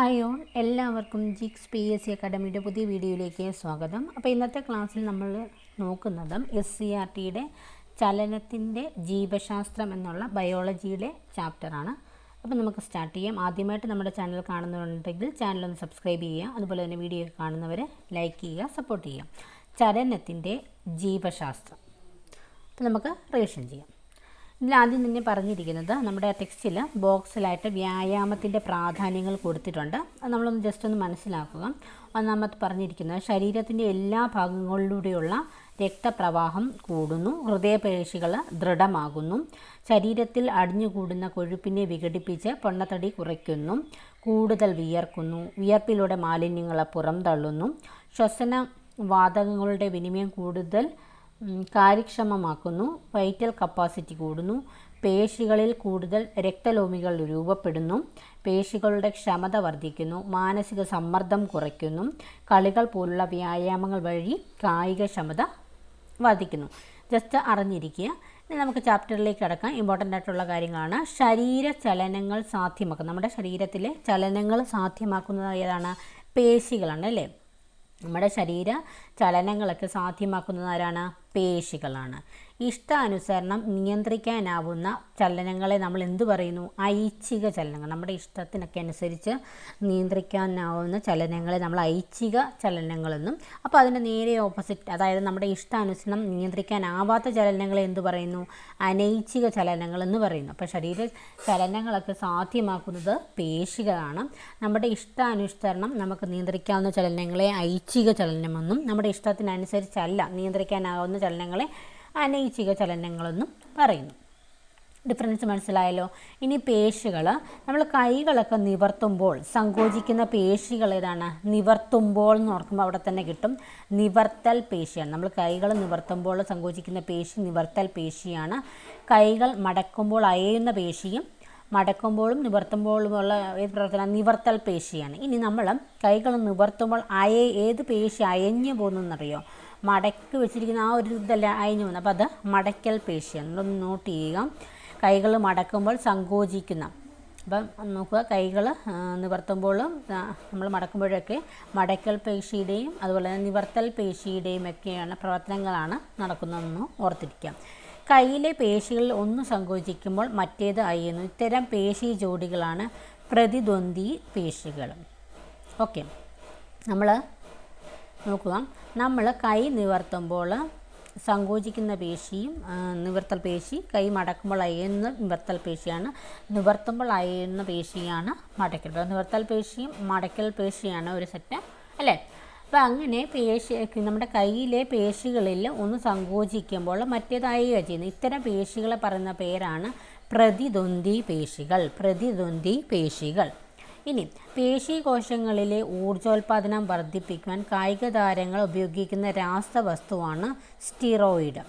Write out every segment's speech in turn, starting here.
Hi all. എല്ലാവർക്കും ജിക്സ് P S C അക്കാഡമിയുടെ പുതിയ വീഡിയോയിലേക്ക് സ്വാഗതം. അപ്പോൾ ഇന്നത്തെ ക്ലാസ്സിൽ നമ്മൾ നോക്കുന്നത് എസ് സി ആർ ടിയുടെ ചലനത്തിന്റെ ജീവശാസ്ത്രം എന്നുള്ള ബയോളജിയുടെ ചാപ്റ്ററാണ് അപ്പോൾ നമുക്ക് സ്റ്റാർട്ട് ചെയ്യാം. ആദ്യമായിട്ട് നമ്മുടെ ചാനൽ കാണുന്നുണ്ടെങ്കിൽ ചാനൽ ഒന്ന് സബ്സ്ക്രൈബ് ചെയ്യുക. അതുപോലെ തന്നെ വീഡിയോ കാണുന്നവരെ ലൈക്ക് ചെയ്യുക സപ്പോർട്ട് ചെയ്യുക. ചലനത്തിന്റെ ജീവശാസ്ത്രം. അപ്പോൾ നമുക്ക് റിവിഷൻ ചെയ്യാം. ഇതിൽ ആദ്യം തന്നെ പറഞ്ഞിരിക്കുന്നത് നമ്മുടെ ടെക്സ്റ്റിൽ ബോക്സിലായിട്ട് വ്യായാമത്തിന്റെ പ്രാധാന്യങ്ങൾ കൊടുത്തിട്ടുണ്ട്. അത് നമ്മളൊന്ന് ജസ്റ്റ് ഒന്ന് മനസ്സിലാക്കുക. ഒന്നാമത് പറഞ്ഞിരിക്കുന്നത് ശരീരത്തിന്റെ എല്ലാ ഭാഗങ്ങളിലൂടെയുള്ള രക്തപ്രവാഹം കൂടുന്നു ഹൃദയപേശികൾ ദൃഢമാകുന്നു ശരീരത്തിൽ അടിഞ്ഞുകൂടുന്ന കൊഴുപ്പിനെ വിഘടിപ്പിച്ച് പൊണ്ണത്തടി കുറയ്ക്കുന്നു കൂടുതൽ വിയർക്കുന്നു വിയർപ്പിലൂടെ മാലിന്യങ്ങളെ പുറംതള്ളുന്നു ശ്വസന വാതകങ്ങളുടെ വിനിമയം കൂടുതൽ കാര്യക്ഷമമാക്കുന്നു. വൈറ്റൽ കപ്പാസിറ്റി കൂടുന്നു. പേശികളിൽ കൂടുതൽ രക്തലോമികൾ രൂപപ്പെടുന്നു. പേശികളുടെ ക്ഷമത വർദ്ധിക്കുന്നു. മാനസിക സമ്മർദ്ദം കുറയ്ക്കുന്നു. കളികൾ പോലുള്ള വ്യായാമങ്ങൾ വഴി കായികക്ഷമത വർദ്ധിക്കുന്നു. ജസ്റ്റ് അറിഞ്ഞിരിക്കുക. ഇനി നമുക്ക് ചാപ്റ്ററിലേക്ക് കിടക്കാം. ഇമ്പോർട്ടന്റ് ആയിട്ടുള്ള കാര്യങ്ങളാണ്. ശരീര ചലനങ്ങൾ സാധ്യമാക്കുന്നത് നമ്മുടെ ശരീരത്തിലെ ചലനങ്ങൾ സാധ്യമാക്കുന്നത് ഏതാണ്? പേശികളാണ് അല്ലേ? നമ്മുടെ ശരീര ചലനങ്ങളൊക്കെ സാധ്യമാക്കുന്നത് ആരാണ്? പേശികളാണ്. ഇഷ്ടാനുസരണം നിയന്ത്രിക്കാനാവുന്ന ചലനങ്ങളെ നമ്മൾ എന്തു പറയുന്നു? ഐച്ഛിക ചലനങ്ങൾ. നമ്മുടെ ഇഷ്ടത്തിനൊക്കെ അനുസരിച്ച് നിയന്ത്രിക്കാനാവുന്ന ചലനങ്ങളെ നമ്മൾ ഐച്ഛിക ചലനങ്ങളെന്നും അപ്പോൾ അതിന്റെ നേരെ ഓപ്പോസിറ്റ് അതായത് നമ്മുടെ ഇഷ്ടാനുസരണം നിയന്ത്രിക്കാനാവാത്ത ചലനങ്ങളെ എന്തു പറയുന്നു? അനൈച്ഛിക ചലനങ്ങൾ എന്ന് പറയുന്നു. അപ്പോൾ ശരീര ചലനങ്ങളൊക്കെ സാധ്യമാക്കുന്നത് പേശികളാണ്. നമ്മുടെ ഇഷ്ടാനുസരണം നമുക്ക് നിയന്ത്രിക്കാവുന്ന ചലനങ്ങളെ ഐച്ഛിക ചലനമെന്നും നമ്മുടെ ഇഷ്ടത്തിനനുസരിച്ചല്ല നിയന്ത്രിക്കാനാവുന്ന ചലനങ്ങളെ അനൈച്ഛിക ചലനങ്ങളെന്നും പറയുന്നു. ഡിഫറൻസ് മനസ്സിലായല്ലോ? ഇനി പേശികൾ നമ്മൾ കൈകളൊക്കെ നിവർത്തുമ്പോൾ സങ്കോചിക്കുന്ന പേശികൾ ഏതാണ്? നിവർത്തുമ്പോൾ എന്ന് ഓർക്കുമ്പോൾ അവിടെ തന്നെ കിട്ടും. നിവർത്തൽ പേശിയാണ്. നമ്മൾ കൈകൾ നിവർത്തുമ്പോൾ സങ്കോചിക്കുന്ന പേശി നിവർത്തൽ പേശിയാണ്. കൈകൾ മടക്കുമ്പോൾ അയയുന്ന പേശിയും മടക്കുമ്പോഴും നിവർത്തുമ്പോഴുമുള്ള ഏത് പ്രവർത്തനം? നിവർത്തൽ പേശിയാണ്. ഇനി നമ്മൾ കൈകൾ നിവർത്തുമ്പോൾ അയ ഏത് പേശി അയഞ്ഞു പോകുന്നറിയോ മടക്കി വെച്ചിരിക്കുന്ന ആ ഒരു ഇതല്ല അയഞ്ഞു പോകുന്നത്? അപ്പോൾ അത് മടക്കൽ പേശിയാണ്. നമ്മളൊന്ന് നോട്ട് ചെയ്യുക. കൈകൾ മടക്കുമ്പോൾ സങ്കോചിക്കുന്ന. അപ്പം നോക്കുക കൈകൾ നിവർത്തുമ്പോഴും നമ്മൾ മടക്കുമ്പോഴൊക്കെ മടക്കൽ പേശിയുടെയും അതുപോലെ തന്നെ നിവർത്തൽ പേശിയുടെയും ഒക്കെയാണ് പ്രവർത്തനങ്ങളാണ് നടക്കുന്നതെന്ന് ഓർത്തിരിക്കാം കയ്യിലെ പേശികളിൽ ഒന്ന് സങ്കോചിക്കുമ്പോൾ മറ്റേത് അയ്യുന്നു. ഇത്തരം പേശി ജോഡികളാണ് പ്രതിദ്വന്ദ്വി പേശികൾ. ഓക്കെ. നമ്മൾ നോക്കുക. നമ്മൾ കൈ നിവർത്തുമ്പോൾ സങ്കോചിക്കുന്ന പേശിയും നിവർത്തൽ പേശി കൈ മടക്കുമ്പോൾ അയയുന്ന നിവർത്തൽ പേശിയാണ്. നിവർത്തുമ്പോൾ അയയുന്ന പേശിയാണ് മടക്കൽ നിവർത്തൽ പേശിയും മടക്കൽ പേശിയാണ് ഒരു സെറ്റ് അല്ലേ? അപ്പോൾ അങ്ങനെ പേശി നമ്മുടെ കയ്യിലെ പേശികളിൽ ഒന്ന് സങ്കോചിക്കുമ്പോൾ മറ്റേതായി ചെയ്യുന്നത്. ഇത്തരം പേശികളെ പറയുന്ന പേരാണ് പ്രതിദ്വന്ദ്വി പേശികൾ. പ്രതിദ്വന്ദ്വി പേശികൾ. ഇനി പേശീകോശങ്ങളിലെ ഊർജോൽപാദനം വർദ്ധിപ്പിക്കാൻ കായിക താരങ്ങൾ ഉപയോഗിക്കുന്ന രാസവസ്തുവാണ് സ്റ്റിറോയിഡ്.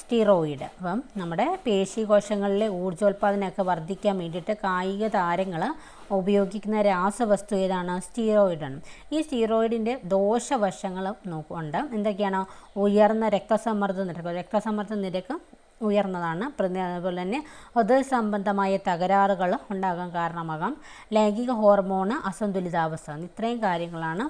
സ്റ്റിറോയിഡ്. അപ്പം നമ്മുടെ പേശീകോശങ്ങളിലെ ഊർജോൽപാദനമൊക്കെ വർദ്ധിക്കാൻ വേണ്ടിയിട്ട് കായിക താരങ്ങൾ ഉപയോഗിക്കുന്ന രാസവസ്തു ഏതാണ്? സ്റ്റീറോയിഡാണ്. ഈ സ്റ്റീറോയിഡിന്റെ ദോഷവശങ്ങൾ നോക്കുന്നുണ്ട് എന്തൊക്കെയാണ്? ഉയർന്ന രക്തസമ്മർദ്ദ നിരക്ക്. രക്തസമ്മർദ്ദ നിരക്ക് ഉയർന്നതാണ്. അതുപോലെ തന്നെ ഹൃദയ സംബന്ധമായ തകരാറുകൾ ഉണ്ടാകാൻ കാരണമാകാം. ലൈംഗിക ഹോർമോണ് അസന്തുലിതാവസ്ഥ. ഇത്രയും കാര്യങ്ങളാണ്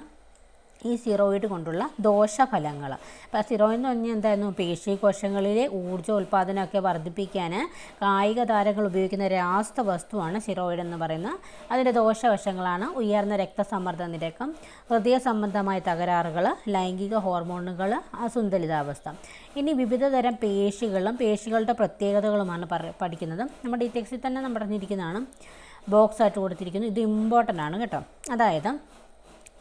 ഈ സിറോയിഡ് കൊണ്ടുള്ള ദോഷഫലങ്ങൾ അപ്പോൾ സിറോയിഡ് എന്ന് പറഞ്ഞാൽ എന്തായിരുന്നു? പേശികോശങ്ങളിലെ ഊർജ ഉൽപ്പാദനമൊക്കെ വർദ്ധിപ്പിക്കാൻ കായിക താരങ്ങൾ ഉപയോഗിക്കുന്ന രാസവസ്തുവാണ് സിറോയിഡ് എന്ന് പറയുന്നത്. അതിന്റെ ദോഷവശങ്ങളാണ് ഉയർന്ന രക്തസമ്മർദ്ദ നിരക്കം ഹൃദയ സംബന്ധമായ തകരാറുകൾ ലൈംഗിക ഹോർമോണുകൾ അസുന്തുലിതാവസ്ഥ. ഇനി വിവിധ തരം പേശികളും പേശികളുടെ പ്രത്യേകതകളുമാണ് പഠിക്കുന്നത്. നമ്മുടെ ഈ തന്നെ നമ്മൾ പറഞ്ഞിരിക്കുന്നതാണ് ബോക്സ് ആയിട്ട് കൊടുത്തിരിക്കുന്നു. ഇത് ഇമ്പോർട്ടന്റ് ആണ് കേട്ടോ. അതായത്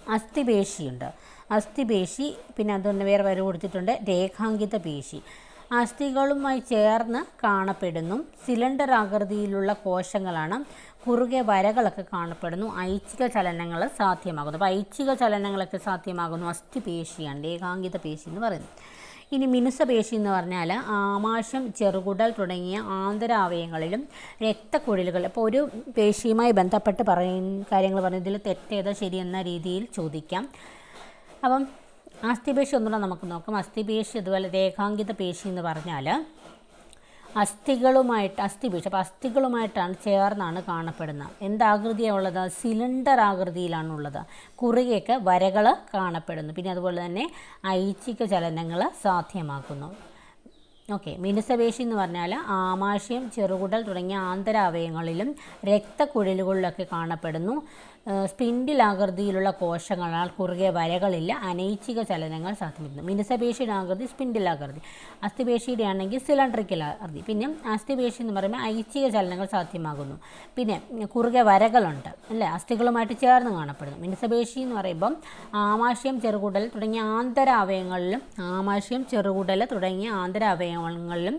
അസ്ഥിപേശിയുണ്ട്. അസ്ഥിപേശി പിന്നെ അതുകൊണ്ട് വേറെ വരവ് കൊടുത്തിട്ടുണ്ട് രേഖാങ്കിത പേശി അസ്ഥികളുമായി ചേർന്ന് കാണപ്പെടുന്നു. സിലിണ്ടർ ആകൃതിയിലുള്ള കോശങ്ങളാണ്. കുറുകെ വരകളൊക്കെ കാണപ്പെടുന്നു. ഐച്ഛിക ചലനങ്ങൾ സാധ്യമാകുന്നു. അപ്പോൾ ഐച്ഛിക ചലനങ്ങളൊക്കെ സാധ്യമാകുന്നു. അസ്ഥിപേശിയാണ് രേഖാങ്കിത പേശി എന്ന് പറയുന്നത്. ഇനി മിനുസപേശി എന്ന് പറഞ്ഞാൽ ആമാശം ചെറുകുടൽ തുടങ്ങിയ ആന്തരാവയങ്ങളിലും രക്തക്കുഴലുകൾ. ഇപ്പോൾ ഒരു പേശിയുമായി ബന്ധപ്പെട്ട് പറയുന്ന കാര്യങ്ങൾ പറഞ്ഞതിൽ തെറ്റേതോ ശരിയെന്ന രീതിയിൽ ചോദിക്കാം. അപ്പം അസ്ഥിപേശി ഒന്നുകൂടെ നമുക്ക് നോക്കാം. അസ്ഥിപേശി അതുപോലെ രേഖാങ്കിത പേശി എന്ന് പറഞ്ഞാൽ അസ്ഥികളുമായിട്ട് അസ്ഥി അസ്ഥിപീഠ അപ്പോൾ അസ്ഥികളുമായിട്ടാണ് ചേർന്നാണ് കാണപ്പെടുന്നത്. എന്താകൃതിയാണ് ഉള്ളത് സിലിണ്ടർ ആകൃതിയിലാണുള്ളത്. കുറുകെയൊക്കെ വരകൾ കാണപ്പെടുന്നു. പിന്നെ അതുപോലെ തന്നെ ഐച്ഛിക ചലനങ്ങൾ സാധ്യമാക്കുന്നു. ഓക്കെ മിനുസപേശി എന്ന് പറഞ്ഞാൽ ആമാശയം ചെറുകുടൽ തുടങ്ങിയ ആന്തരാവയങ്ങളിലും രക്തക്കുഴലുകളിലൊക്കെ കാണപ്പെടുന്നു. ഏഹ് സ്പിൻഡിലാകൃതിയിലുള്ള കോശങ്ങളാൽ കുറുകെ വരകളില്ല അനൈച്ഛിക ചലനങ്ങൾ സാധ്യമാക്കുന്നു. മിനുസപേശിയുടെ ആകൃതി സ്പിൻഡിലാകൃതി. അസ്ഥിപേശിയുടെ ആണെങ്കിൽ സിലിണ്ടറിക്കൽ ആകൃതി പിന്നെ അസ്ഥിപേശി എന്ന് പറയുമ്പോൾ ഐച്ഛിക ചലനങ്ങൾ സാധ്യമാകുന്നു. പിന്നെ കുറുകെ വരകളുണ്ട് അല്ലേ? അസ്ഥികളുമായിട്ട് ചേർന്ന് കാണപ്പെടുന്നു. മിനുസപേശി എന്ന് പറയുമ്പം ആമാശയം ചെറുകുടൽ തുടങ്ങിയ ആന്തര ആന്തരാവയവങ്ങളിലും ആമാശയം ചെറുകുടൽ തുടങ്ങിയ ആന്തരാവയവങ്ങളിലും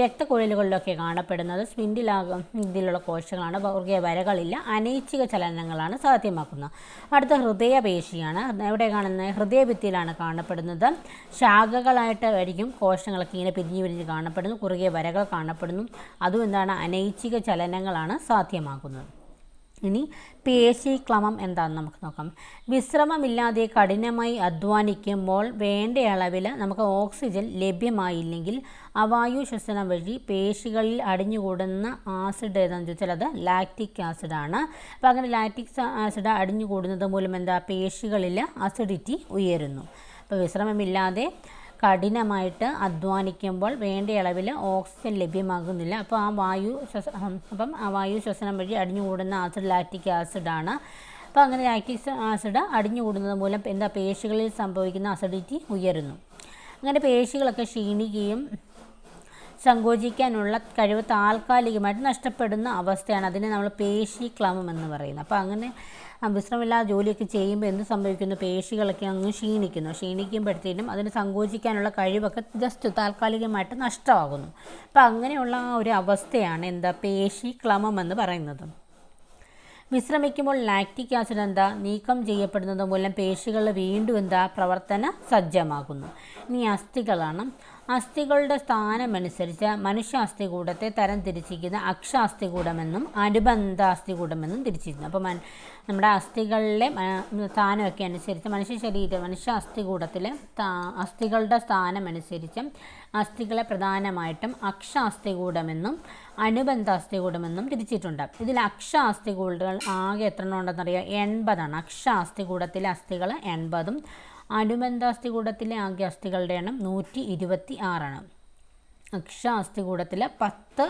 രക്തക്കുഴലുകളിലൊക്കെ കാണപ്പെടുന്നത് സ്പിൻഡിലാകും ഇതിലുള്ള കോശങ്ങളാണ് വർഗീയ വരകളില്ല അനൈച്ഛിക ചലനങ്ങളാണ് സാധ്യമാക്കുന്നത്. അടുത്ത ഹൃദയപേശിയാണ് എവിടെ കാണുന്നത്? ഹൃദയഭിത്തിയിലാണ് കാണപ്പെടുന്നത്. ശാഖകളായിട്ട് ആയിരിക്കും കോശങ്ങളൊക്കെ ഇങ്ങനെ പിരിഞ്ഞ് പിരിഞ്ഞ് കാണപ്പെടുന്നു കുറുകിയ വരകൾ കാണപ്പെടുന്നു. അതും എന്താണ്? അനൈച്ഛിക ചലനങ്ങളാണ് സാധ്യമാക്കുന്നത്. ഇനി പേശീക്ലമം എന്താണെന്ന് നമുക്ക് നോക്കാം. വിശ്രമമില്ലാതെ കഠിനമായി അധ്വാനിക്കുമ്പോൾ വേണ്ട അളവിൽ നമുക്ക് ഓക്സിജൻ ലഭ്യമായില്ലെങ്കിൽ അവായു ശ്വസനം വഴി പേശികളിൽ അടിഞ്ഞുകൂടുന്ന ആസിഡ് ഏതാണെന്ന് ചോദിച്ചാൽ അത് ലാക്റ്റിക് ആസിഡാണ് അപ്പോൾ അങ്ങനെ ലാക്റ്റിക് ആസിഡ് അടിഞ്ഞുകൂടുന്നത് മൂലം എന്താ? പേശികളിൽ അസിഡിറ്റി ഉയരുന്നു. അപ്പോൾ വിശ്രമമില്ലാതെ കഠിനമായിട്ട് അധ്വാനിക്കുമ്പോൾ വേണ്ട അളവിൽ ഓക്സിജൻ ലഭ്യമാകുന്നില്ല. അപ്പോൾ ആ വായു ശ്വസ അപ്പം ആ വായു ശ്വസനം വഴി അടിഞ്ഞുകൂടുന്ന ആസിഡ് ലാക്റ്റിക് ആസിഡാണ് അപ്പോൾ അങ്ങനെ ലാക്റ്റിക് ആസിഡ് അടിഞ്ഞുകൂടുന്നത് മൂലം എന്താ പേശികളിൽ സംഭവിക്കുന്ന അസിഡിറ്റി ഉയരുന്നു. അങ്ങനെ പേശികളൊക്കെ ക്ഷീണിക്കുകയും സങ്കോചിക്കാനുള്ള കഴിവ് താൽക്കാലികമായിട്ട് നഷ്ടപ്പെടുന്ന അവസ്ഥയാണ്. അതിനെ നമ്മൾ പേശി ക്ലമം എന്ന് പറയുന്നത്. അപ്പോൾ അങ്ങനെ വിശ്രമില്ലാതെ ജോലിയൊക്കെ ചെയ്യുമ്പോൾ എന്ത് സംഭവിക്കുന്നു? പേശികളൊക്കെ അങ്ങ് ക്ഷീണിക്കുന്നു. ക്ഷീണിക്കുമ്പോഴത്തേനും അതിന് സങ്കോചിക്കാനുള്ള കഴിവൊക്കെ ജസ്റ്റ് താൽക്കാലികമായിട്ട് നഷ്ടമാകുന്നു. അപ്പോൾ അങ്ങനെയുള്ള ആ ഒരു അവസ്ഥയാണ് എന്താ പേശി ക്ലമം എന്ന് പറയുന്നത്. വിശ്രമിക്കുമ്പോൾ ലാക്റ്റിക് ആസിഡ് എന്താ? നീക്കം ചെയ്യപ്പെടുന്നത് മൂലം പേശികൾ വീണ്ടും എന്താ? പ്രവർത്തന സജ്ജമാകുന്നു. ഇനി അസ്ഥികളാണ്. അസ്ഥികളുടെ സ്ഥാനമനുസരിച്ച് മനുഷ്യ അസ്ഥികൂടത്തെ തരം തിരിച്ചിരിക്കുന്ന അക്ഷാസ്ഥികൂടമെന്നും അനുബന്ധ അസ്ഥികൂടമെന്നും തിരിച്ചിരിക്കുന്നു. അപ്പോൾ മൻ നമ്മുടെ അസ്ഥികളിലെ സ്ഥാനമൊക്കെ അനുസരിച്ച് മനുഷ്യ ശരീരം മനുഷ്യ അസ്ഥികൂടത്തിലെ കൂടത്തിലെ അസ്ഥികളുടെ സ്ഥാനമനുസരിച്ച് അസ്ഥികളെ പ്രധാനമായിട്ടും അക്ഷ അസ്ഥികൂടമെന്നും അനുബന്ധ അസ്ഥികൂടമെന്നും തിരിച്ചിട്ടുണ്ട്. ഇതിൽ അക്ഷ അസ്ഥികൂടുകൾ ആകെ എത്ര ഉണ്ടെന്നറിയാം? എൺപതാണ്. അക്ഷ അസ്ഥികൂടത്തിലെ അസ്ഥികൾ എൺപതും അനുബന്ധ കൂടത്തിലെ ആകെ അസ്ഥികളുടെ എണ്ണം നൂറ്റി ഇരുപത്തി ആറാണ്. അക്ഷ അസ്ഥികൂടത്തിൽ പത്ത്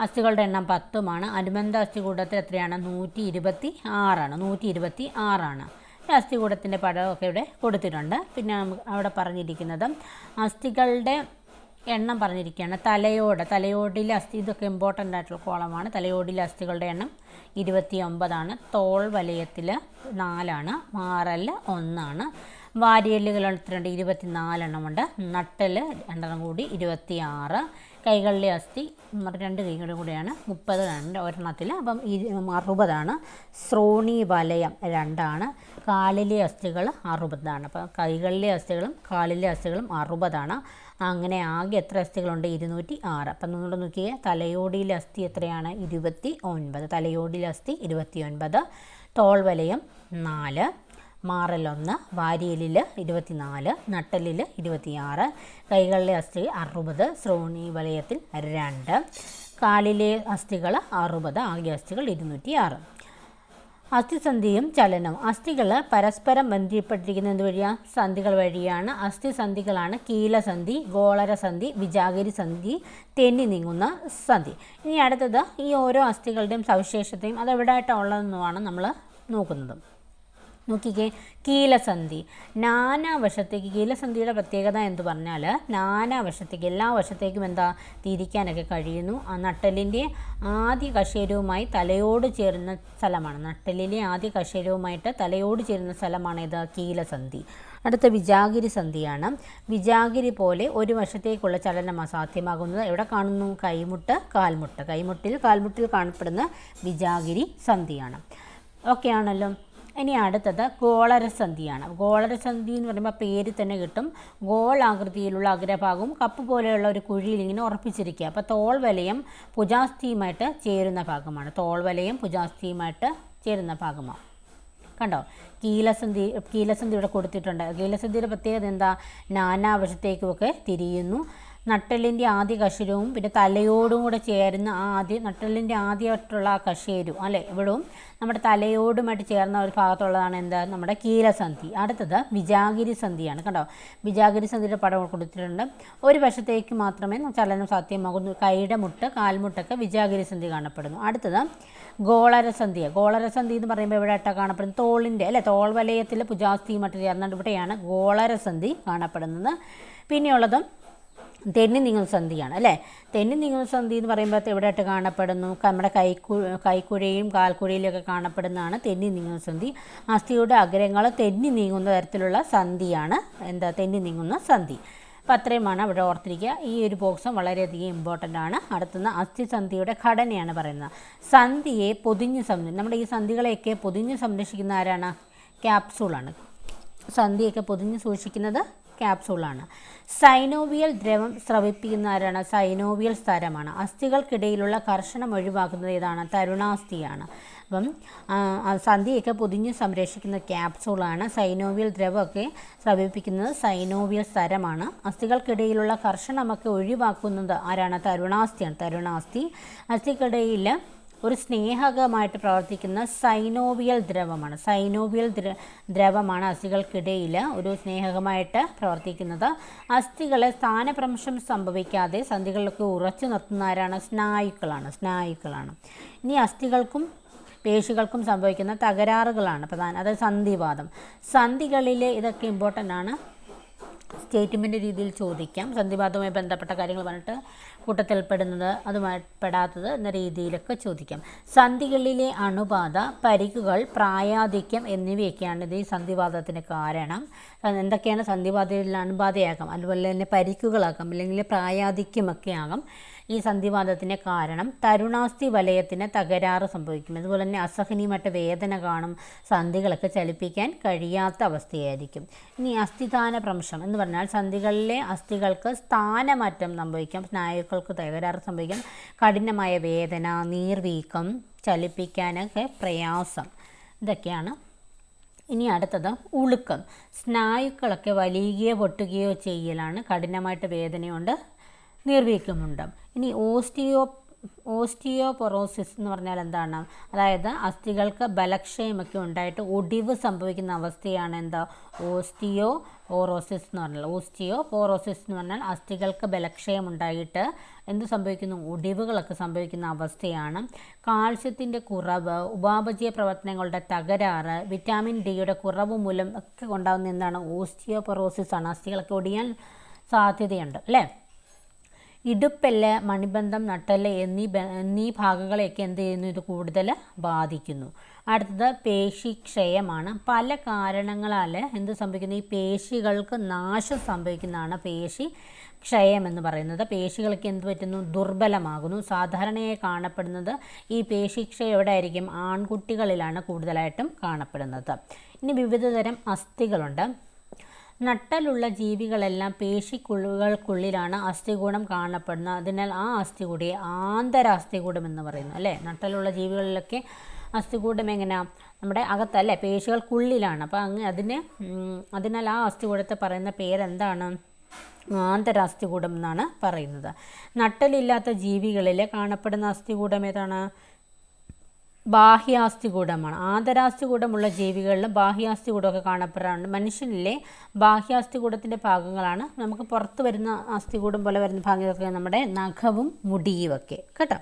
അസ്ഥികളുടെ എണ്ണം പത്തുമാണ്. അനുബന്ധ അസ്ഥികൂടത്തിൽ എത്രയാണ്? നൂറ്റി ഇരുപത്തി ആറാണ്. നൂറ്റി ഇരുപത്തി ആറാണ്. അസ്ഥികൂടത്തിന്റെ പടമൊക്കെ ഇവിടെ കൊടുത്തിട്ടുണ്ട്. പിന്നെ നമുക്ക് അവിടെ പറഞ്ഞിരിക്കുന്നത് അസ്ഥികളുടെ എണ്ണം പറഞ്ഞിരിക്കുകയാണ്. തലയോട് തലയോടിലെ അസ്ഥി ഇതൊക്കെ ഇമ്പോർട്ടന്റ് ആയിട്ടുള്ള കോളമാണ് തലയോടിലെ അസ്ഥികളുടെ എണ്ണം ഇരുപത്തി ഒമ്പതാണ്. തോൾ വലയത്തിൽ നാലാണ്. മാറൽ ഒന്നാണ്. വാരിയല്ലുകൾ എടുത്തിട്ടുണ്ട് ഇരുപത്തി നാലെണ്ണമുണ്ട് നട്ടൽ രണ്ടെണ്ണം കൂടി ഇരുപത്തി ആറ് കൈകളിലെ അസ്ഥി രണ്ട് കൈകളും കൂടിയാണ് മുപ്പത് രണ്ട് ഒരെണ്ണത്തിൽ. അപ്പം അറുപതാണ്. ശ്രോണി വലയം രണ്ടാണ്. കാലിലെ അസ്ഥികൾ അറുപതാണ്. അപ്പം കൈകളിലെ അസ്ഥികളും കാലിലെ അസ്ഥികളും അറുപതാണ്. അങ്ങനെ ആകെ എത്ര അസ്ഥികളുണ്ട്? ഇരുന്നൂറ്റി ആറ് അപ്പം നിങ്ങൾ നോക്കിയേ തലയോടിയിലെ അസ്ഥി എത്രയാണ്? ഇരുപത്തി ഒൻപത് തലയോടിയിലെ അസ്ഥി ഇരുപത്തി ഒൻപത് തോൾവലയം നാല്. മാറലൊന്ന് വാരിയലിൽ ഇരുപത്തിനാല് നട്ടലിൽ ഇരുപത്തിയാറ് കൈകളിലെ അസ്ഥി അറുപത് ശ്രോണി വലയത്തിൽ രണ്ട് കാലിലെ അസ്ഥികൾ അറുപത് ആകെ അസ്ഥികൾ ഇരുന്നൂറ്റി ആറ് അസ്ഥിസന്ധിയും ചലനവും. അസ്ഥികൾ പരസ്പരം ബന്ധിപ്പെട്ടിരിക്കുന്നത് വഴിയാണ് സന്ധികൾ വഴിയാണ്. അസ്ഥിസന്ധികളാണ് കീലസന്ധി ഗോളരസന്ധി വിജാഗിരി സന്ധി തെന്നി നീങ്ങുന്ന സന്ധി. ഇനി അടുത്തത് ഈ ഓരോ അസ്ഥികളുടെയും സവിശേഷതയും അത് എവിടെയായിട്ടുള്ളതെന്നുമാണ് നമ്മൾ നോക്കുന്നത്. നോക്കിക്കേ കീലസന്ധി. നാനാവശത്തേക്ക് കീലസന്ധിയുടെ പ്രത്യേകത എന്ന് പറഞ്ഞാൽ നാനാവശത്തേക്ക് എല്ലാ വശത്തേക്കും എന്താ തിരിക്കാനൊക്കെ കഴിയുന്നു. ആ നട്ടലിന്റെ ആദ്യ കശേരവുമായി തലയോട് ചേരുന്ന സ്ഥലമാണ്. നട്ടലിലെ ആദ്യ കശേരവുമായിട്ട് തലയോട് ചേരുന്ന സ്ഥലമാണ് ഇത് കീലസന്ധി. അടുത്ത വിജാഗിരി സന്ധിയാണ്. വിജാഗിരി പോലെ ഒരു വശത്തേക്കുള്ള ചലനം അസാധ്യമാകുന്നത് എവിടെ കാണുന്നു? കൈമുട്ട് കാൽമുട്ട്. കൈമുട്ടിൽ കാൽമുട്ടിൽ കാണപ്പെടുന്ന വിജാഗിരി സന്ധിയാണ്. ഓക്കെ ആണല്ലോ ഇനി അടുത്തത് ഗോളരസന്ധിയാണ്. ഗോളരസന്ധി എന്ന് പറയുമ്പോൾ പേര് തന്നെ കിട്ടും. ഗോളാകൃതിയിലുള്ള അഗ്രഭാഗവും കപ്പ് പോലെയുള്ള ഒരു കുഴിയിൽ ഇങ്ങനെ ഉറപ്പിച്ചിരിക്കുക. അപ്പോൾ തോൾ വലയം പുജാസ്ഥിയുമായിട്ട് ചേരുന്ന ഭാഗമാണ്. തോൾ വലയം പുജാസ്ഥിയുമായിട്ട് ചേരുന്ന ഭാഗമാണ്. കണ്ടോ? കീലസന്ധി കീലസന്ധി ഇവിടെ കൊടുത്തിട്ടുണ്ട്. കീലസന്ധിയുടെ പ്രത്യേകത എന്താ? നാനാവശത്തേക്കുമൊക്കെ തിരിയുന്നു. നട്ടെല്ലിന്റെ ആദ്യ കശേരുവും പിന്നെ തലയോടും കൂടെ ചേരുന്ന ആ ആദ്യ നട്ടെല്ലിന്റെ ആദ്യമായിട്ടുള്ള ആ കശേരു അല്ലേ? ഇവിടവും നമ്മുടെ തലയോടുമായിട്ട് ചേർന്ന ഒരു ഭാഗത്തുള്ളതാണ് എന്താ? നമ്മുടെ കീലസന്ധി അടുത്തത് വിജാഗിരി സന്ധിയാണ് കണ്ടോ? വിജാഗിരി സന്ധിയുടെ പടം കൊടുത്തിട്ടുണ്ട്. ഒരു വശത്തേക്ക് മാത്രമേ ചലനം സാധ്യമാകുന്നു. കൈയുടെ മുട്ട് കാൽമുട്ടൊക്കെ വിജാഗിരി സന്ധി കാണപ്പെടുന്നു. അടുത്തത് ഗോളരസന്ധിയ ഗോളരസന്ധി എന്ന് പറയുമ്പോൾ എവിടെയായിട്ടാണ് കാണപ്പെടുന്നത്? തോളിന്റെ അല്ലേ? തോൾ വലയത്തിലെ പുജാസ്ഥിയുമായിട്ട് ചേർന്നുകൊണ്ട് ഇവിടെയാണ് ഗോളരസന്ധി കാണപ്പെടുന്നത്. പിന്നെയുള്ളത് തെന്നി നിങ്ങൾ സന്ധിയാണ് അല്ലേ? തെന്നി നിങ്ങൾ സന്ധി എന്ന് പറയുമ്പോൾ എവിടെയായിട്ട് കാണപ്പെടുന്നു? നമ്മുടെ കൈക്കു കൈക്കുഴയും കാൽക്കുഴയിലൊക്കെ കാണപ്പെടുന്നതാണ് തെന്നി നിങ്ങൾ സന്ധി. അസ്ഥിയുടെ അഗ്രങ്ങൾ തെന്നി നീങ്ങുന്ന തരത്തിലുള്ള സന്ധിയാണ് എന്താ തെന്നി നീങ്ങുന്ന സന്ധി. അപ്പോൾ അത്രയുമാണ് അവിടെ ഓർത്തിരിക്കുക. ഈ ഒരു ബോക്സും വളരെയധികം ഇമ്പോർട്ടന്റ് ആണ്. അടുത്തുനിന്ന് അസ്ഥിസന്ധിയുടെ ഘടനയാണ് പറയുന്നത്. സന്ധിയെ പൊതിഞ്ഞ് സംരക്ഷ നമ്മുടെ ഈ സന്ധികളെയൊക്കെ പൊതിഞ്ഞ് സംരക്ഷിക്കുന്ന ആരാണ്? ക്യാപ്സൂളാണ് സന്ധിയൊക്കെ പൊതിഞ്ഞ് സൂക്ഷിക്കുന്നത് ക്യാപ്സൂളാണ് സൈനോവിയൽ ദ്രവം സ്രവിപ്പിക്കുന്ന ആരാണ് സൈനോവിയൽ സ്ഥലമാണ്. അസ്ഥികൾക്കിടയിലുള്ള കർഷണം ഒഴിവാക്കുന്നത് ഏതാണ്? തരുണാസ്ഥിയാണ്. അപ്പം സന്ധിയൊക്കെ പൊതിഞ്ഞ് സംരക്ഷിക്കുന്ന ക്യാപ്സൂളാണ് സൈനോവിയൽ ദ്രവമൊക്കെ സ്രവിപ്പിക്കുന്നത് സൈനോവിയൽ സ്ഥലമാണ്. അസ്ഥികൾക്കിടയിലുള്ള കർഷണമൊക്കെ ഒഴിവാക്കുന്നത് ആരാണ്? തരുണാസ്ഥിയാണ്. തരുണാസ്ഥി അസ്ഥിക്കിടയിൽ ഒരു സ്നേഹകമായിട്ട് പ്രവർത്തിക്കുന്ന സൈനോവിയൽ ദ്രവമാണ്. സൈനോവിയൽ ദ്ര ദ്രവമാണ് അസ്ഥികൾക്കിടയിൽ ഒരു സ്നേഹകമായിട്ട് പ്രവർത്തിക്കുന്നത്. അസ്ഥികളെ സ്ഥാനഭ്രംശം സംഭവിക്കാതെ സന്ധികളിലൊക്കെ ഉറച്ചു നിർത്തുന്ന ആരാണ് സ്നായുക്കളാണ് സ്നായുക്കളാണ്. ഇനി അസ്ഥികൾക്കും പേശികൾക്കും സംഭവിക്കുന്ന തകരാറുകളാണ് പ്രധാന. അതായത് സന്ധിവാദം. സന്ധികളിലെ ഇതൊക്കെ ഇമ്പോർട്ടന്റ് ആണ്. സ്റ്റേറ്റ്മെന്റ് രീതിയിൽ ചോദിക്കാം. സന്ധിവാദവുമായി ബന്ധപ്പെട്ട കാര്യങ്ങൾ പറഞ്ഞിട്ട് കൂട്ടത്തിൽ പെടുന്നത് അതുമായി പെടാത്തത് എന്ന രീതിയിലൊക്കെ ചോദിക്കാം. സന്ധികളിലെ അണുബാധ പരിക്കുകൾ പ്രായാധിക്യം എന്നിവയൊക്കെയാണ് ഇത് ഈ സന്ധിവാദത്തിന് കാരണം. എന്തൊക്കെയാണ് സന്ധിവാദത്തിൽ അണുബാധയാകാം? അതുപോലെ തന്നെ പരിക്കുകളാകാം. അല്ലെങ്കിൽ പ്രായാധിക്യമൊക്കെ ആകാം. ഈ സന്ധിവാദത്തിന്റെ കാരണം തരുണാസ്ഥി വലയത്തിന് തകരാറ് സംഭവിക്കും. അതുപോലെ തന്നെ അസഹനീയമായിട്ട് വേദന കാണും സന്ധികളൊക്കെ ചലിപ്പിക്കാൻ കഴിയാത്ത അവസ്ഥയായിരിക്കും. ഇനി അസ്ഥിദാന ഭ്രംശം എന്ന് പറഞ്ഞാൽ സന്ധികളിലെ അസ്ഥികൾക്ക് സ്ഥാനമാറ്റം സംഭവിക്കാം. സ്നായുക്കൾക്ക് തകരാറ് സംഭവിക്കാം. കഠിനമായ വേദന നീർവീക്കം ചലിപ്പിക്കാനൊക്കെ പ്രയാസം. ഇതൊക്കെയാണ്. ഇനി അടുത്തത് ഉളുക്കം. സ്നായുക്കളൊക്കെ വലിയുകയോ പൊട്ടുകയോ ചെയ്യലാണ്. കഠിനമായിട്ട് വേദനയുണ്ട്. നീർവീക്കമുണ്ട് ഇനി ഓസ്റ്റിയോ ഓസ്റ്റിയോപൊറോസിസ് എന്ന് പറഞ്ഞാൽ എന്താണ്? അതായത് അസ്ഥികൾക്ക് ബലക്ഷയമൊക്കെ ഉണ്ടായിട്ട് ഒടിവ് സംഭവിക്കുന്ന അവസ്ഥയാണ് എന്താ? ഓസ്റ്റിയോ ഓറോസിസ് എന്ന് പറഞ്ഞാൽ ഓസ്റ്റിയോ പോറോസിസ് എന്ന് പറഞ്ഞാൽ അസ്ഥികൾക്ക് ബലക്ഷയം ഉണ്ടായിട്ട് എന്ത് സംഭവിക്കുന്നു? ഒടിവുകളൊക്കെ സംഭവിക്കുന്ന അവസ്ഥയാണ്. കാൽസ്യത്തിന്റെ കുറവ് ഉപാപചയ പ്രവർത്തനങ്ങളുടെ തകരാറ് വിറ്റാമിൻ ഡിയുടെ കുറവ് മൂലം ഒക്കെ ഉണ്ടാകുന്ന എന്താണ്? ഓസ്റ്റിയോപൊറോസിസ് ആണ് അസ്ഥികളൊക്കെ ഒടിയാൻ സാധ്യതയുണ്ട് അല്ലേ? ഇടുപ്പെല്ല് മണിബന്ധം നട്ടെല്ല് എന്നീ എന്നീ ഭാഗങ്ങളെയൊക്കെ എന്ത് ചെയ്യുന്നു? ഇത് കൂടുതൽ ബാധിക്കുന്നു. അടുത്തത് പേശിക്ഷയമാണ്. പല കാരണങ്ങളാൽ എന്ത് സംഭവിക്കുന്നു? ഈ പേശികൾക്ക് നാശം സംഭവിക്കുന്നതാണ് പേശി ക്ഷയം എന്ന് പറയുന്നത്. പേശികൾക്ക് എന്ത് പറ്റുന്നു? ദുർബലമാകുന്നു. സാധാരണയായി കാണപ്പെടുന്നത് ഈ പേശിക്ഷയം എവിടെ ആയിരിക്കും ആൺകുട്ടികളിലാണ് കൂടുതലായിട്ടും കാണപ്പെടുന്നത്. ഇനി വിവിധതരം അസ്ഥികളുണ്ട്. നട്ടലുള്ള ജീവികളെല്ലാം പേശിക്കുഴുകൾക്കുള്ളിലാണ് അസ്ഥികൂടം കാണപ്പെടുന്നത്. അതിനാൽ ആ അസ്ഥികൂടിയെ ആന്തരാസ്ഥികൂടം എന്ന് പറയുന്നു അല്ലേ? നട്ടലുള്ള ജീവികളിലൊക്കെ അസ്ഥികൂടം എങ്ങനെയാണ് നമ്മുടെ അകത്തല്ലേ പേശികൾക്കുള്ളിലാണ്. അപ്പോൾ അങ്ങ് അതിന് അതിനാൽ ആ അസ്ഥികൂടത്തെ പറയുന്ന പേരെന്താണ്? ആന്തരാസ്ഥികൂടം എന്നാണ് പറയുന്നത്. നട്ടലില്ലാത്ത ജീവികളിൽ കാണപ്പെടുന്ന അസ്ഥികൂടം ഏതാണ്? ബാഹ്യാസ്ഥികൂടമാണ്. ആന്തരാസ്ഥികൂടമുള്ള ജീവികളിലും ബാഹ്യാസ്ഥികൂടമൊക്കെ കാണപ്പെടാറുണ്ട്. മനുഷ്യനിലെ ബാഹ്യാസ്ഥികൂടത്തിന്റെ ഭാഗങ്ങളാണ്. നമുക്ക് പുറത്ത് വരുന്ന അസ്ഥികൂടം പോലെ വരുന്ന ഭാഗങ്ങളൊക്കെ നമ്മുടെ നഖവും മുടിയുമൊക്കെ കേട്ടോ?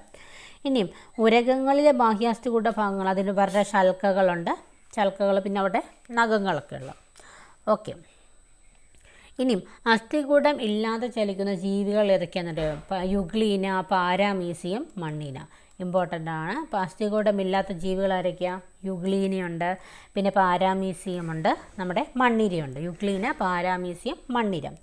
ഇനിയും ഉരകങ്ങളിലെ ബാഹ്യാസ്ഥികൂട ഭാഗങ്ങൾ അതിന് വേറെ ശൽക്കകളുണ്ട്. ശൽക്കകൾ പിന്നെ അവിടെ നഖങ്ങളൊക്കെ ഉള്ളു. ഓക്കെ. ഇനിയും അസ്ഥികൂടം ഇല്ലാതെ ചലിക്കുന്ന ജീവികൾ ഏതൊക്കെയാണെന്നുണ്ടെങ്കിൽ യുഗ്ലീന പാരാമീസിയം മണ്ണീന. ഇമ്പോർട്ടന്റ് ആണ് അസ്ഥികൂടം ഇല്ലാത്ത ജീവികൾ ആരൊക്കെയാണ് യുഗ്ലീനിയുണ്ട്. പിന്നെ പാരാമീസിയം ഉണ്ട് നമ്മുടെ മണ്ണിരയുണ്ട്. യുഗ്ലീന പാരാമീസിയം മണ്ണിരം.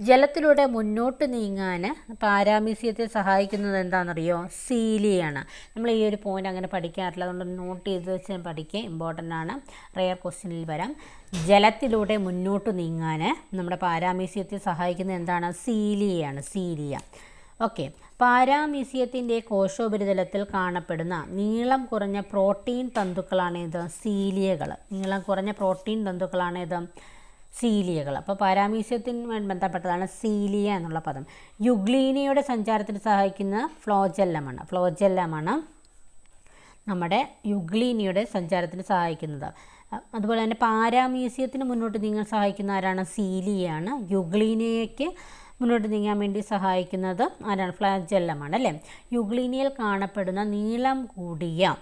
ജലത്തിലൂടെ മുന്നോട്ട് നീങ്ങാൻ പാരാമീസിയത്തെ സഹായിക്കുന്നത് എന്താണെന്നറിയോ? സീലിയാണ്. നമ്മൾ ഈ ഒരു പോയിന്റ് അങ്ങനെ പഠിക്കാറില്ല. അതുകൊണ്ട് നോട്ട് ചെയ്ത് വെച്ച് പഠിക്കുക. ഇമ്പോർട്ടന്റ് ആണ് റെയർ ക്വസ്റ്റ്യനിൽ വരാം. ജലത്തിലൂടെ മുന്നോട്ട് നീങ്ങാൻ നമ്മുടെ പാരാമീസിയത്തെ സഹായിക്കുന്നത് എന്താണ്? സീലിയാണ് സീലിയ. ഓക്കെ. പാരാമീസിയത്തിന്റെ കോശോപരിതലത്തിൽ കാണപ്പെടുന്ന നീളം കുറഞ്ഞ പ്രോട്ടീൻ തന്തുക്കളാണ് ഇത്. സീലിയകൾ. നീളം കുറഞ്ഞ പ്രോട്ടീൻ തന്തുക്കളാണ് ഇത്. സീലിയകൾ. അപ്പോൾ പാരാമീസ്യത്തിന് ബന്ധപ്പെട്ടതാണ് സീലിയ എന്നുള്ള പദം. യുഗ്ലീനിയയുടെ സഞ്ചാരത്തിന് സഹായിക്കുന്ന ഫ്ലോജെല്ലമാണ്. ഫ്ലോജെല്ലമാണ് നമ്മുടെ യുഗ്ലീനിയുടെ സഞ്ചാരത്തിന് സഹായിക്കുന്നത്. അതുപോലെ തന്നെ പാരാമീസിയത്തിന് മുന്നോട്ട് നീങ്ങാൻ സഹായിക്കുന്ന ആരാണ്? സീലിയാണ് യുഗ്ലീനിയയ്ക്ക് മുന്നോട്ട് നീങ്ങാൻ വേണ്ടി സഹായിക്കുന്നത് ആരാണ് ഫ്ലാജെല്ലമാണ് അല്ലേ യുഗ്ലീനിയൽ കാണപ്പെടുന്ന നീളം കൂടിയ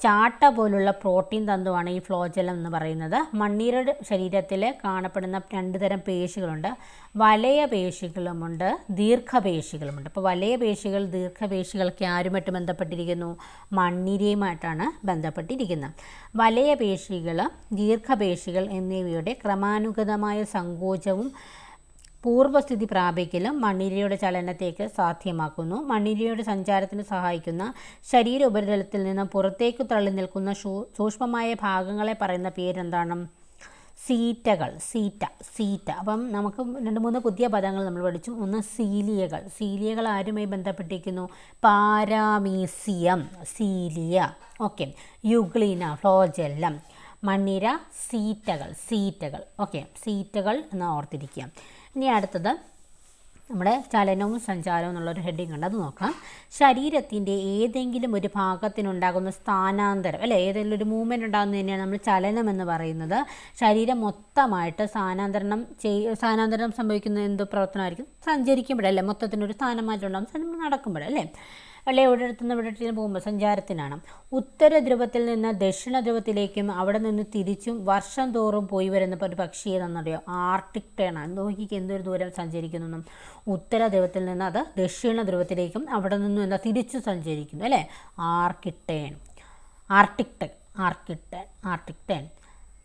ചാട്ട പോലുള്ള പ്രോട്ടീൻ തന്തുവാണ് ഈ ഫ്ലോജലം എന്ന് പറയുന്നത്. മണ്ണീരുടെ ശരീരത്തിൽ കാണപ്പെടുന്ന രണ്ട് തരം പേശികളുണ്ട്. വലയ പേശികളുമുണ്ട് ദീർഘപേശികളുമുണ്ട്. അപ്പോൾ വലയ പേശികൾ ദീർഘപേശികൾക്ക് ആരുമായിട്ട് ബന്ധപ്പെട്ടിരിക്കുന്നു? മണ്ണീരയുമായിട്ടാണ് ബന്ധപ്പെട്ടിരിക്കുന്നത്. വലയ പേശികൾ ദീർഘപേശികൾ എന്നിവയുടെ ക്രമാനുഗതമായ സങ്കോചവും പൂർവസ്ഥിതി പ്രാപിക്കലും മണ്ണിരയുടെ ചലനത്തേക്ക് സാധ്യമാക്കുന്നു. മണ്ണിരയുടെ സഞ്ചാരത്തിന് സഹായിക്കുന്ന ശരീര ഉപരിതലത്തിൽ നിന്ന് പുറത്തേക്ക് തള്ളി നിൽക്കുന്ന സൂക്ഷ്മമായ ഭാഗങ്ങളെ പറയുന്ന പേരെന്താണ്? സീറ്റകൾ സീറ്റ സീറ്റ. അപ്പം നമുക്ക് രണ്ട് മൂന്ന് പുതിയ പദങ്ങൾ നമ്മൾ പഠിച്ചു. ഒന്ന് സീലിയകൾ. സീലിയകൾ ആരുമായി ബന്ധപ്പെട്ടിരിക്കുന്നു? Paramecium cilia. Okay. Euglena flagellum. മണ്ണിര സീറ്റകൾ സീറ്റകൾ. ഓക്കെ. സീറ്റകൾ എന്ന് ഓർത്തിരിക്കുക. ഇനി അടുത്തത് നമ്മുടെ ചലനവും സഞ്ചാരവും എന്നുള്ളൊരു ഹെഡിങ് ഉണ്ട്. അത് നോക്കാം. ശരീരത്തിന്റെ ഏതെങ്കിലും ഒരു ഭാഗത്തിനുണ്ടാകുന്ന സ്ഥാനാന്തരം അല്ലെ? ഏതെങ്കിലും ഒരു മൂവ്മെന്റ് ഉണ്ടാകുന്നതിനെയാണ് നമ്മൾ ചലനം എന്ന് പറയുന്നത്. ശരീരം മൊത്തമായിട്ട് സ്ഥാനാന്തരണം ചെയ് സ്ഥാനാന്തരണം സംഭവിക്കുന്ന എന്ത് പ്രവർത്തനമായിരിക്കും? സഞ്ചരിക്കുമ്പോഴല്ലേ? മൊത്തത്തിനൊരു സ്ഥാനമാറ്റം ഉണ്ടാകും. നടക്കുമ്പോഴല്ലേ? അല്ലെ ഒരിടത്തു നിന്ന് പോകുമ്പോൾ സഞ്ചാരത്തിനാണ്. ഉത്തര ധ്രുവത്തിൽ നിന്ന് ദക്ഷിണ ധ്രുവത്തിലേക്കും അവിടെ നിന്ന് തിരിച്ചും വർഷം തോറും പോയി വരുന്ന ഒരു പക്ഷി ഏതാണെന്നറിയോ ആർട്ടിക് ടേൺ ആണ്. നോക്കിക്ക് എന്തൊരു ദൂരം സഞ്ചരിക്കുന്നു ഉത്തര ധ്രുവത്തിൽ നിന്ന് അത് ദക്ഷിണ ധ്രുവത്തിലേക്കും അവിടെ നിന്നും എന്താ തിരിച്ചു സഞ്ചരിക്കുന്നു അല്ലേ? Arctic tern arctic tern. Arctic tern. Arctic tern.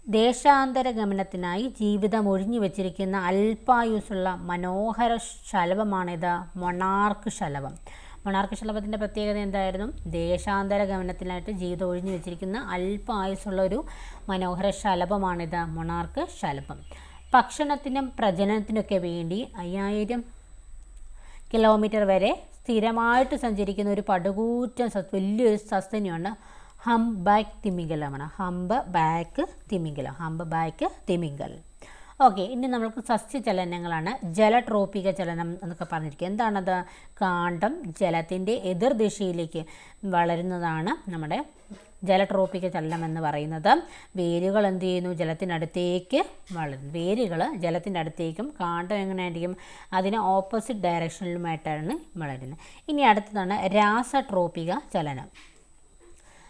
ദേശാന്തര ഗമനത്തിനായി ജീവിതം ഒഴിഞ്ഞു വെച്ചിരിക്കുന്ന അല്പായുസുള്ള മനോഹര ശലഭമാണിത്. മൊണാർക്ക് ശലഭം. മൊണാർക്ക് ശലഭത്തിന്റെ പ്രത്യേകത എന്തായിരുന്നു? ദേശാന്തര ഗമനത്തിനായിട്ട് ജീവിതം ഒഴിഞ്ഞു വെച്ചിരിക്കുന്ന അല്പ ആയുസ്സുള്ള ഒരു മനോഹര ശലഭമാണിത് മൊണാർക്ക് ശലഭം. ഭക്ഷണത്തിനും പ്രജനനത്തിനൊക്കെ വേണ്ടി അയ്യായിരം കിലോമീറ്റർ വരെ സ്ഥിരമായിട്ട് സഞ്ചരിക്കുന്ന ഒരു പടുകൂറ്റൻ സസ് വലിയൊരു സസ്തനിയാണ് ഹംബാക്ക് ബാക്ക് തിമിംഗലമാണ്. ഹംബ ബാക്ക് തിമിംഗലം. ഹംബ ബാക്ക് തിമിംഗലം. ഓക്കെ ഇനി നമുക്ക് സസ്യചലനങ്ങളാണ് ജലട്രോപിക ചലനം എന്നൊക്കെ പറഞ്ഞിരിക്കുക എന്താണത്? കാണ്ഡം ജലത്തിന്റെ എതിർദിശയിലേക്ക് വളരുന്നതാണ് നമ്മുടെ ജലട്രോപിക ചലനം എന്ന് പറയുന്നത്. വേരുകൾ എന്ത് ചെയ്യുന്നു? ജലത്തിനടുത്തേക്ക് വളരും വേരുകൾ ജലത്തിന്റെ അടുത്തേക്കും കാണ്ഡം എങ്ങനെയായിരിക്കും? അതിന് ഓപ്പോസിറ്റ് ഡയറക്ഷനിലുമായിട്ടാണ് വളരുന്നത്. ഇനി അടുത്തതാണ് രാസട്രോപിക ചലനം.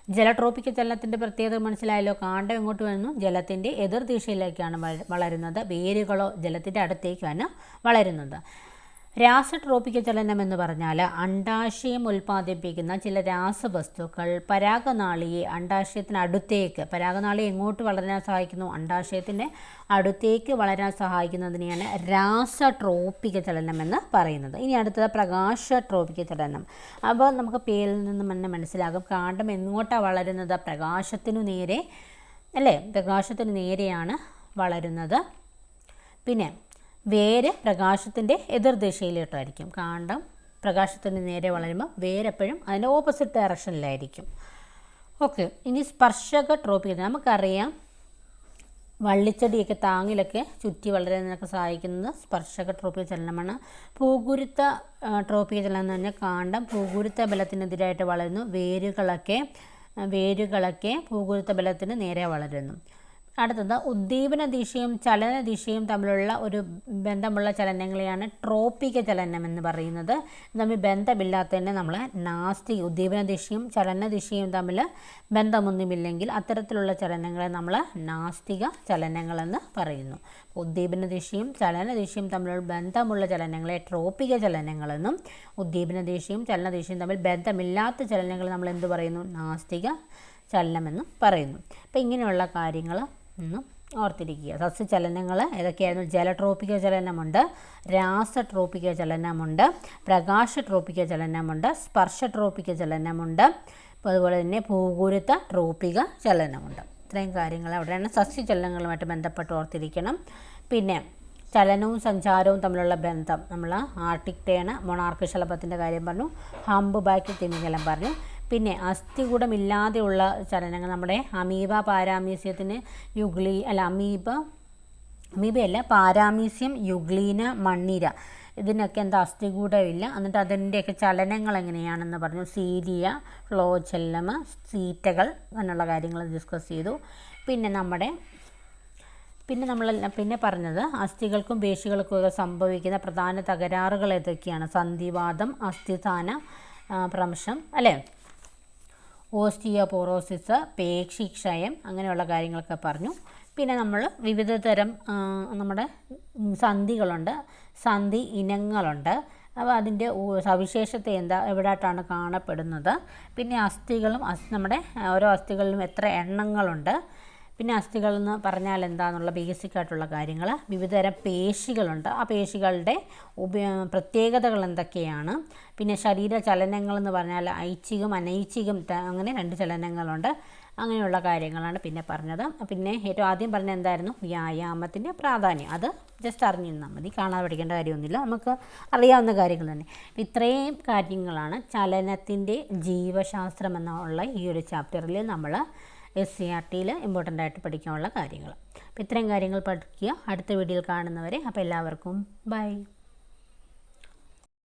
ജലട്രോപിക ചലനത്തിന്റെ പ്രത്യേകത മനസ്സിലായല്ലോ. കാണ്ടം എങ്ങോട്ട് വരുന്നു ജലത്തിന്റെ എതിർ ദിശയിലേക്കാണ് വളരുന്നത്. വേരുകളോ ജലത്തിന്റെ അടുത്തേക്കാണ് വളരുന്നത്. രാസട്രോപിക ചലനം എന്ന് പറഞ്ഞാൽ അണ്ടാശയം ഉൽപ്പാദിപ്പിക്കുന്ന ചില രാസവസ്തുക്കൾ പരാഗനാളിയെ അണ്ടാശയത്തിനടുത്തേക്ക് പരാഗനാളി എങ്ങോട്ട് വളരാൻ സഹായിക്കുന്നു? അണ്ടാശയത്തിന്റെ അടുത്തേക്ക് വളരാൻ സഹായിക്കുന്നതിനെയാണ് രാസട്രോപിക ചലനം എന്ന് പറയുന്നത്. ഇനി അടുത്തത് പ്രകാശട്രോപിക ചലനം. അപ്പോൾ നമുക്ക് പേരിൽ നിന്ന് തന്നെ മനസ്സിലാകും കാണ്ടം എങ്ങോട്ടാണ് വളരുന്നത്? പ്രകാശത്തിനു നേരെ അല്ലേ? പ്രകാശത്തിന് നേരെയാണ് വളരുന്നത്. പിന്നെ വേര് പ്രകാശത്തിന്റെ എതിർദിശയിലോട്ടായിരിക്കും കാണ്ടം പ്രകാശത്തിന് നേരെ വളരുമ്പോൾ വേരെപ്പോഴും അതിന്റെ ഓപ്പോസിറ്റ് ഡയറക്ഷനിലായിരിക്കും ഓക്കെ ഇനി സ്പർശക ട്രോപ്പിക്കൽ നമുക്കറിയാം വള്ളിച്ചെടിയൊക്കെ താങ്ങിലൊക്കെ ചുറ്റി വളരാനൊക്കെ സഹായിക്കുന്നത് സ്പർശക ട്രോപ്പിക ചലനമാണ്. പൂകുരുത്ത ട്രോപ്പിക ചലനം എന്ന് പറഞ്ഞാൽ കാണ്ടം പൂകുരുത്ത ബലത്തിനെതിരായിട്ട് വളരുന്നു. വേരുകളൊക്കെ വേരുകളൊക്കെ പൂകുരുത്ത ബലത്തിന് നേരെ വളരുന്നു. അടുത്തത് ഉദ്ദീപന ദിശയും ചലന ദിശയും തമ്മിലുള്ള ഒരു ബന്ധമുള്ള ചലനങ്ങളെയാണ് ട്രോപ്പിക ചലനം എന്ന് പറയുന്നത്. തമ്മിൽ ബന്ധമില്ലാത്തതിനെ നമ്മൾ നാസ്തി ഉദ്ദീപന ദിശയും ചലന ദിശയും തമ്മിൽ ബന്ധമൊന്നുമില്ലെങ്കിൽ അത്തരത്തിലുള്ള ചലനങ്ങളെ നമ്മൾ നാസ്തിക ചലനങ്ങളെന്ന് പറയുന്നു. ഉദ്ദീപന ദിശയും ചലന ദിശയും തമ്മിലുള്ള ബന്ധമുള്ള ചലനങ്ങളെ ട്രോപ്പിക ചലനങ്ങളെന്നും ഉദ്ദീപന ദിശയും ചലന ദിശയും തമ്മിൽ ബന്ധമില്ലാത്ത ചലനങ്ങൾ നമ്മൾ എന്ത് പറയുന്നു? നാസ്തിക ചലനമെന്നും പറയുന്നു. അപ്പോൾ ഇങ്ങനെയുള്ള കാര്യങ്ങൾ ഒന്ന് ഓർത്തിരിക്കുക. സസ്യചലനങ്ങൾ ഏതൊക്കെയായിരുന്നു? ജലട്രോപിക ചലനമുണ്ട് രാസട്രോപിക ചലനമുണ്ട് പ്രകാശ ട്രോപ്പിക്ക ചലനമുണ്ട് സ്പർശ ട്രോപ്പിക്ക ചലനമുണ്ട് അതുപോലെ തന്നെ ഭൂഗുരുത്ത ട്രോപിക ചലനമുണ്ട്. ഇത്രയും കാര്യങ്ങൾ അവിടെയാണ് സസ്യചലനങ്ങളുമായിട്ട് ബന്ധപ്പെട്ട് ഓർത്തിരിക്കണം. പിന്നെ ചലനവും സഞ്ചാരവും തമ്മിലുള്ള ബന്ധം. നമ്മൾ ആർട്ടിക് ടേണ് മൊണാർക്ക് ശലഭത്തിന്റെ കാര്യം പറഞ്ഞു ഹംബ് ബാക്ക് തിമിംഗലം പറഞ്ഞു. പിന്നെ അസ്ഥികൂടമില്ലാതെയുള്ള ചലനങ്ങൾ. നമ്മുടെ അമീബ പാരാമീസ്യത്തിന് യുഗ്ലി അല്ല അമീബ അമീബയല്ല പാരാമീസ്യം യുഗ്ലീന മണ്ണിര. ഇതിനൊക്കെ എന്താ അസ്ഥികൂടമില്ല. എന്നിട്ട് അതിന്റെയൊക്കെ ചലനങ്ങൾ എങ്ങനെയാണെന്ന് പറഞ്ഞു. സീരിയ ഫ്ലോചെല്ലമ സീറ്റകൾ എന്നുള്ള കാര്യങ്ങൾ ഡിസ്കസ് ചെയ്തു. പിന്നെ നമ്മുടെ പിന്നെ നമ്മൾ പിന്നെ പറഞ്ഞത് അസ്ഥികൾക്കും പേശികൾക്കും സംഭവിക്കുന്ന പ്രധാന തകരാറുകൾ ഏതൊക്കെയാണ്? സന്ധിവാദം അസ്ഥിസ്ഥാന പ്രംശം അല്ലേ? ഓസ്റ്റിയോപോറോസിസ് പേശിക്ഷയം അങ്ങനെയുള്ള കാര്യങ്ങളൊക്കെ പറഞ്ഞു. പിന്നെ നമ്മൾ വിവിധ തരം നമ്മുടെ സന്ധികളുണ്ട് സന്ധി ഇനങ്ങളുണ്ട്. അപ്പോൾ അതിന്റെ സവിശേഷത എന്താ എവിടായിട്ടാണ് കാണപ്പെടുന്നത്? പിന്നെ അസ്ഥികളും അസ് നമ്മുടെ ഓരോ അസ്ഥികളിലും എത്ര എണ്ണങ്ങളുണ്ട്? പിന്നെ അസ്ഥികൾ എന്ന് പറഞ്ഞാൽ എന്താണെന്നുള്ള ബേസിക് ആയിട്ടുള്ള കാര്യങ്ങൾ. വിവിധതരം പേശികളുണ്ട്. ആ പേശികളുടെ ഉപ പ്രത്യേകതകൾ എന്തൊക്കെയാണ്? പിന്നെ ശരീര ചലനങ്ങൾ എന്ന് പറഞ്ഞാൽ ഐച്ഛികം അനൈച്ഛികം അങ്ങനെ രണ്ട് ചലനങ്ങളുണ്ട്. അങ്ങനെയുള്ള കാര്യങ്ങളാണ് പിന്നെ പറഞ്ഞത്. പിന്നെ ഏറ്റവും ആദ്യം പറഞ്ഞ എന്തായിരുന്നു? വ്യായാമത്തിന്റെ പ്രാധാന്യം. അത് ജസ്റ്റ് അറിഞ്ഞിരുന്നാൽ മതി. കാണാതെ പഠിക്കേണ്ട കാര്യമൊന്നുമില്ല. നമുക്ക് അറിയാവുന്ന കാര്യങ്ങൾ തന്നെ. ഇത്രയും കാര്യങ്ങളാണ് ചലനത്തിന്റെ ജീവശാസ്ത്രം എന്നുള്ള ഈ ഒരു ചാപ്റ്ററിൽ നമ്മൾ എസ് സി ആർ ടിയിൽ ഇമ്പോർട്ടന്റ് ആയിട്ട് പഠിക്കാനുള്ള കാര്യങ്ങൾ. അപ്പോൾ ഇത്രയും കാര്യങ്ങൾ പഠിക്കുക. അടുത്ത വീഡിയോയിൽ കാണുന്നവരെ അപ്പോൾ എല്ലാവർക്കും ബൈ